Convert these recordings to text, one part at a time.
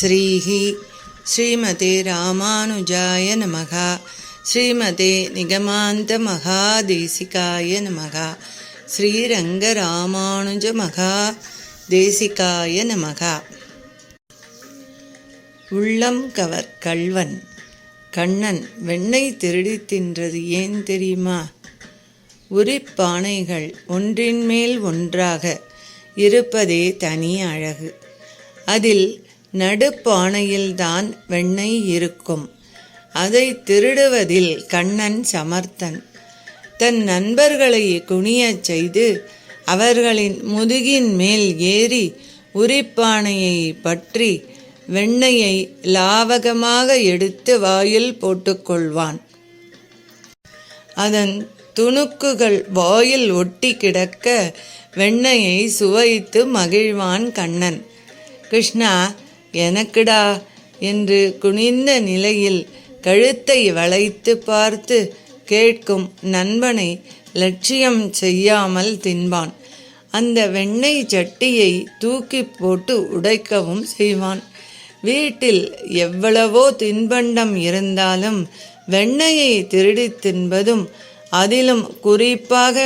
ஸ்ரீஹி ஸ்ரீமதே ராமானுஜாய நமகா. ஸ்ரீமதே நிகமாந்த மகாதேசிகாய நமகா. ஸ்ரீரங்க ராமானுஜ மகா தேசிகாய நமகா. உள்ளம் கவர் கள்வன். கண்ணன் வெண்ணை திருடி தின்றது ஏன் தெரியுமா? உரிப்பானைகள் ஒன்றின் மேல் ஒன்றாக இருப்பதே தனி அழகு. அதில் நடுப்பானையில்தான் வெண்ணெய் இருக்கும். அதை திருடுவதில் கண்ணன் சமர்த்தன். தன் நண்பர்களை குனியச் செய்து அவர்களின் முதுகின் மேல் ஏறி உரிப்பானையை பற்றி வெண்ணெயை லாவகமாக எடுத்து வாயில் போட்டுக்கொள்வான். அதன் துணுக்குகள் வாயில் ஒட்டி கிடக்க வெண்ணெயை சுவைத்து மகிழ்வான் கண்ணன். கிருஷ்ணா எனக்குடா என்று குனிந்த நிலையில் கழுத்தை வளைத்து பார்த்து கேட்கும் நண்பனை லட்சியம் செய்யாமல் தின்பான். அந்த வெண்ணெய் சட்டியை தூக்கி போட்டு உடைக்கவும் செய்வான். வீட்டில் எவ்வளவோ தின்பண்டம் இருந்தாலும் வெண்ணெயை திருடி தின்பதும் அதிலும் குறிப்பாக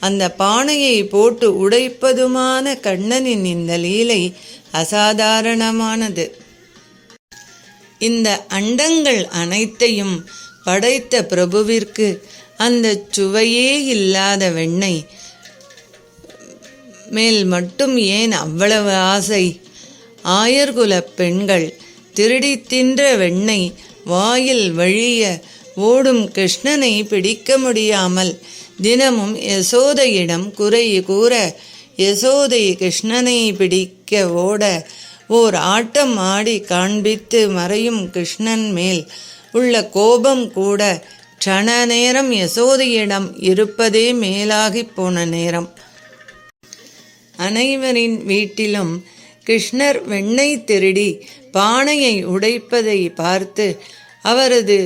அந்த பானையை போட்டு உடைப்பதுமான கண்ணனின் இந்த லீலை அசாதாரணமானது. இந்த அண்டங்கள் அனைத்தையும் படைத்த பிரபுவிற்கு அந்த சுவையே இல்லாத வெண்ணெய் மேல் மட்டும் ஏன் அவ்வளவு ஆசை? ஆயர்குல பெண்கள் திருடி தின்ற வெண்ணெய் வாயில் வழிய ஓடும் கிருஷ்ணனை பிடிக்க முடியாமல் தினமும் யசோதையிடம் குறை கூற யசோதை கிருஷ்ணனை பிடிக்க ஓட ஓர் ஆட்டம் ஆடி காண்பித்து மறையும் கிருஷ்ணன் மேல் உள்ள கோபம் கூட க்ஷண நேரம் யசோதையிடம் இருப்பதே மேலாகி போன நேரம். அனைவரின் வீட்டிலும் கிருஷ்ணர் வெண்ணெய் திருடி பானையை உடைப்பதை பார்த்து அவரது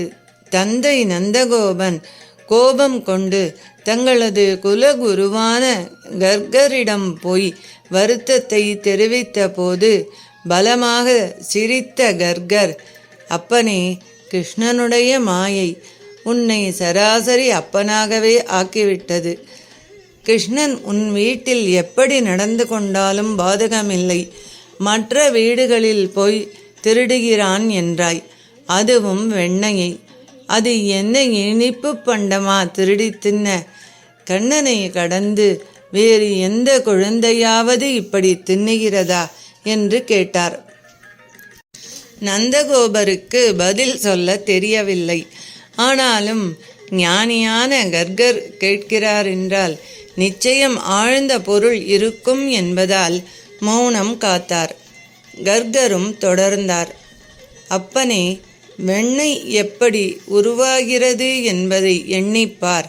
தந்தை நந்தகோபன் கோபம் கொண்டு தங்களது குலகுருவான கர்கரிடம் போய் வருத்தத்தை தெரிவித்த போது பலமாக சிரித்த கர்கர் அப்பனே கிருஷ்ணனுடைய மாயை உன்னை சராசரி அப்பனாகவே ஆக்கிவிட்டது. கிருஷ்ணன் உன் வீட்டில் எப்படி நடந்து கொண்டாலும் பாதகமில்லை. மற்ற வீடுகளில் போய் திருடுகிறான் என்றாய். அதுவும் வெண்ணையை. அது என்ன இனிப்பு பண்டமா திருடி தின்ன. கண்ணனை கடந்து வேறு எந்த குழந்தையாவது இப்படி தின்னுகிறதா? என்று கேட்டார். நந்தகோபருக்கு பதில் சொல்ல தெரியவில்லை. ஆனாலும் ஞானியான கர்கர் கேட்கிறார் என்றால் நிச்சயம் ஆழ்ந்த பொருள் இருக்கும் என்பதால் மௌனம் காத்தார். கர்கரும் தொடர்ந்தார். அப்பனே வெண்ணெய் எப்படி உருவாகிறது என்பதை எண்ணிப்பார்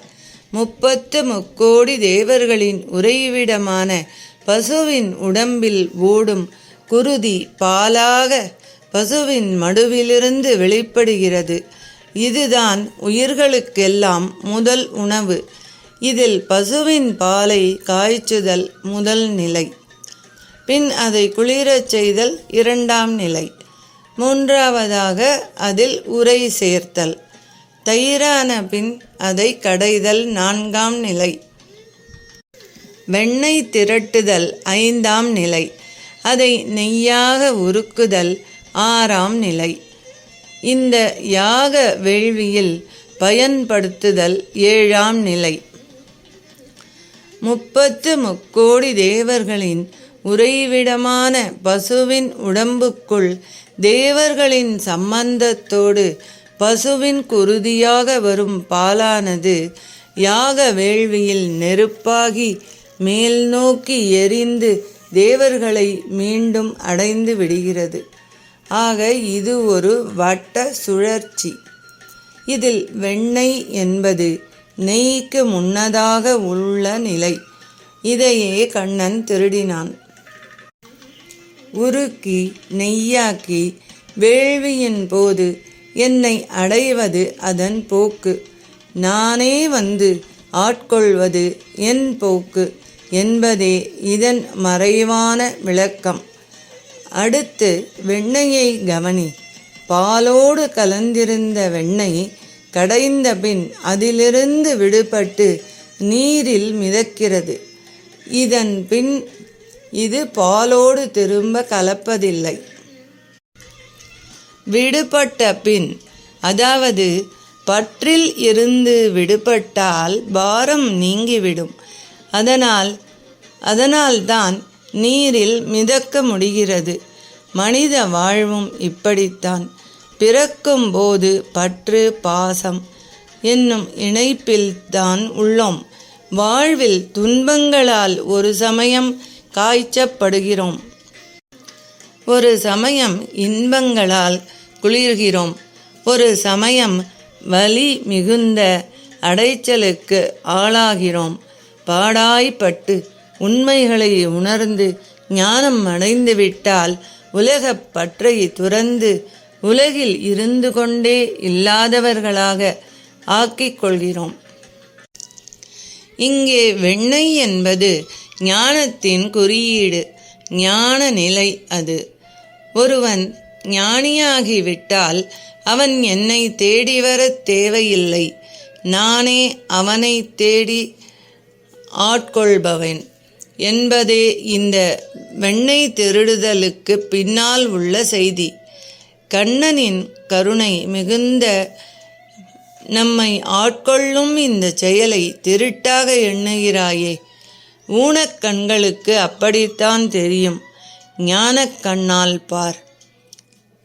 முப்பத்து முக்கோடி தேவர்களின் உறைவிடமான பசுவின் உடம்பில் ஓடும் குருதி பாலாக பசுவின் மடுவிலிருந்து வெளிப்படுகிறது. இதுதான் உயிர்களுக்கெல்லாம் முதல் உணவு. இதில் பசுவின் பாலை காய்ச்சுதல் முதல் நிலை. பின் அதை குளிரச் செய்தல் இரண்டாம் நிலை. மூன்றாவதாக அதில் உரை சேர்த்தல். தயிரான பின் அதை கடைதல் நான்காம் நிலை. வெண்ணெய் திரட்டுதல் ஐந்தாம் நிலை. அதை நெய்யாக உருக்குதல் ஆறாம் நிலை. இந்த யாக வேள்வியில் பயன்படுத்துதல் ஏழாம் நிலை. முப்பத்து முக்கோடி தேவர்களின் உறைவிடமான பசுவின் உடம்புக்குள் தேவர்களின் சம்பந்தத்தோடு பசுவின் குருதியாக வரும் பாலானது யாக வேள்வியில் நெருப்பாகி மேல் நோக்கி எரிந்து தேவர்களை மீண்டும் அடைந்து விடுகிறது. ஆக இது ஒரு வட்ட சுழற்சி. இதில் வெண்ணெய் என்பது நெய்க்கு முன்னதாக உள்ள நிலை. இதையே கண்ணன் திருடினான். உருக்கி நெய்யாக்கி வேள்வியின் போது என்னை அடைவது அதன் போக்கு. நானே வந்து ஆட்கொள்வது என் போக்கு என்பதே இதன் மறைவான விளக்கம். அடுத்து வெண்ணெயை கவனி. பாலோடு கலந்திருந்த வெண்ணெய் கடைந்த பின் அதிலிருந்து விடுபட்டு நீரில் மிதக்கிறது. இதன் பின் இது பாலோடு திரும்ப கலப்பதில்லை. விடுபட்ட பின் அதாவது பற்றில் இருந்து விடுபட்டால் பாரம் நீங்கிவிடும். அதனால் அதனால்தான் நீரில் மிதக்க முடிகிறது. மனித வாழ்வும் இப்படித்தான். பிறக்கும் போது பற்று பாசம் என்னும் இணைப்பில் தான் உள்ளோம். வாழ்வில் துன்பங்களால் ஒரு சமயம் காய்ச்சப்படுகிறோம். ஒரு சமயம் இன்பங்களால் குளிர்கிறோம். ஒரு சமயம் வலி மிகுந்த அடைச்சலுக்கு ஆளாகிறோம். பாடாய்ப்பட்டு உண்மைகளை உணர்ந்து ஞானம் அடைந்துவிட்டால் உலகப் பற்றை துறந்து உலகில் இருந்து கொண்டே இல்லாதவர்களாக ஆக்கிக் கொள்கிறோம். இங்கே வெண்ணெய் என்பது ஞானத்தின் குறியீடு ஞான நிலை அது. ஒருவன் ஞானியாகிவிட்டால் அவன் என்னை தேடி வரத் தேவையில்லை. நானே அவனை தேடி ஆட்கொள்பவன் என்பதே இந்த வெண்ணெய் திருடுதலுக்கு பின்னால் உள்ள செய்தி. கண்ணனின் கருணை மிகுந்த நம்மை ஆட்கொள்ளும் இந்த செயலை திருட்டாக எண்ணுகிறாயே ஊனக்கண்களுக்கு அப்படித்தான் தெரியும். ஞான கண்ணால் பார்.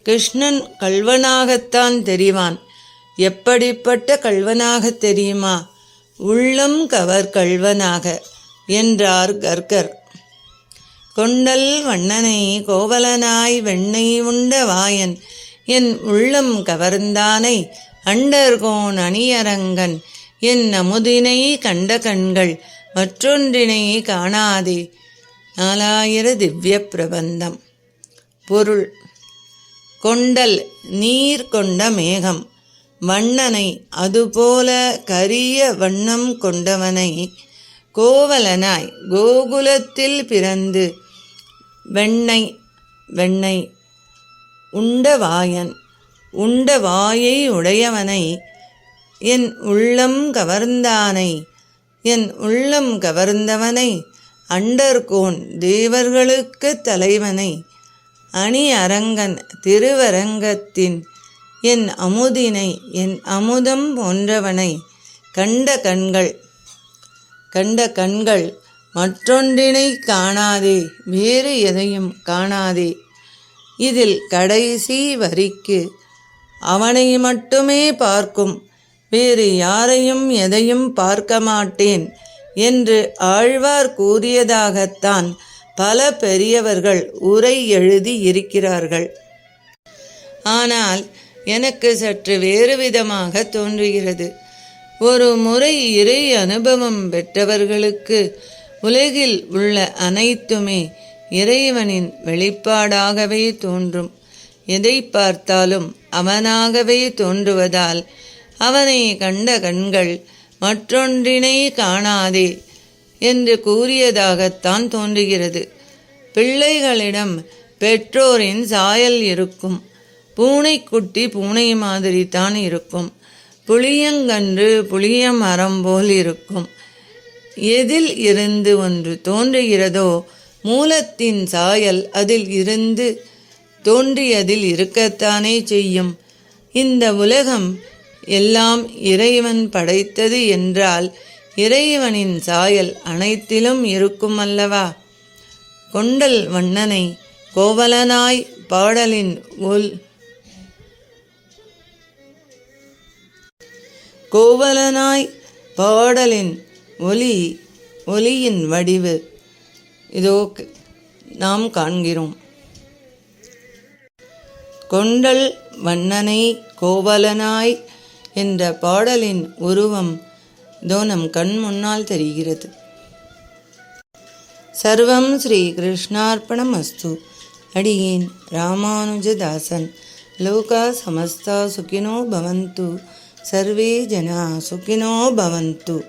கிருஷ்ணன் கல்வனாகத்தான் தெரிவான். எப்படிப்பட்ட கல்வனாக தெரியுமா? உள்ளம் கவர் கல்வனாக என்றார் கர்கர் கொண்டல் வண்ணனை கோவலனாய் வெண்ணை உண்ட வாயன் என் உள்ளம் கவர்ந்தானை அண்டர்கோன் அணியரங்கன் என் அமுதினை கண்ட கண்கள் மற்றொன்றினை காணாதே. நாலாயிர திவ்ய பிரபந்தம் பொருள். கொண்டல் நீர் கொண்ட மேகம். வண்ணனை அதுபோல கரிய வண்ணம் கொண்டவனை. கோவலனாய் கோகுலத்தில் பிறந்து வெண்ணெய் வெண்ணெய் உண்டவாயன். உண்டவாயை உண்ட வாயை உடையவனை. என் உள்ளம் கவர்ந்தானை. என் உள்ளம் கவர்ந்தவனை அண்டர்கோன் தேவர்களுக்கு தலைவனை அணி அரங்கன் திருவரங்கத்தின் என் அமுதினை என் அமுதம் போன்றவனை கண்ட கண்கள் கண்ட கண்கள் மற்றொன்றினை காணாதே வேறு எதையும் காணாதே. இதில் கடைசி வரிக்கு அவனை மட்டுமே பார்க்கும் வேறு யாரையும் எதையும் பார்க்க மாட்டேன் என்று ஆழ்வார் கூறியதாகத்தான் பல பெரியவர்கள் உரை எழுதி இருக்கிறார்கள். ஆனால் எனக்கு சற்று வேறு விதமாக தோன்றுகிறது. ஒரு முறை இறை அனுபவம் பெற்றவர்களுக்கு உலகில் உள்ள அனைத்துமே இறைவனின் வெளிப்பாடாகவே தோன்றும். எதை பார்த்தாலும் அவனாகவே தோன்றுவதால் அவனை கண்ட கண்கள் மற்றொன்றினை காணாதே என்று கூறியதாகத்தான் தோன்றுகிறது. பிள்ளைகளிடம் பெற்றோரின் சாயல் இருக்கும். பூனைக்குட்டி பூனை மாதிரி தான் இருக்கும். புளியங்கன்று புளிய மரம் போல் இருக்கும். எதில் இருந்து ஒன்று தோன்றுகிறதோ மூலத்தின் சாயல் அதில் இருந்து தோன்றியதில் இருக்கத்தானே செய்யும். இந்த உலகம் எல்லாம் இறைவன் படைத்தது என்றால் இறைவனின் சாயல் அனைத்திலும் இருக்கும் அல்லவா கொண்டல் வண்ணனை கோவலனாய் பாடலின் ஒல் கோவலனாய் பாடலின் ஒலி ஒலியின் வடிவு. இதோ நாம் காண்கிறோம். கொண்டல் வண்ணனை கோவலனாய் என்ற பாடலின் உருவம் தோனம் கண் முன்னால் தெரிகிறது. சர்வம் ஸ்ரீ கிருஷ்ணார்ப்பணம் அஸ்து அடியேன் ராமானுஜதாசன். லோகா சமஸ்தா சுகினோ பவந்து. சர்வே ஜனா சுகினோ பவந்து.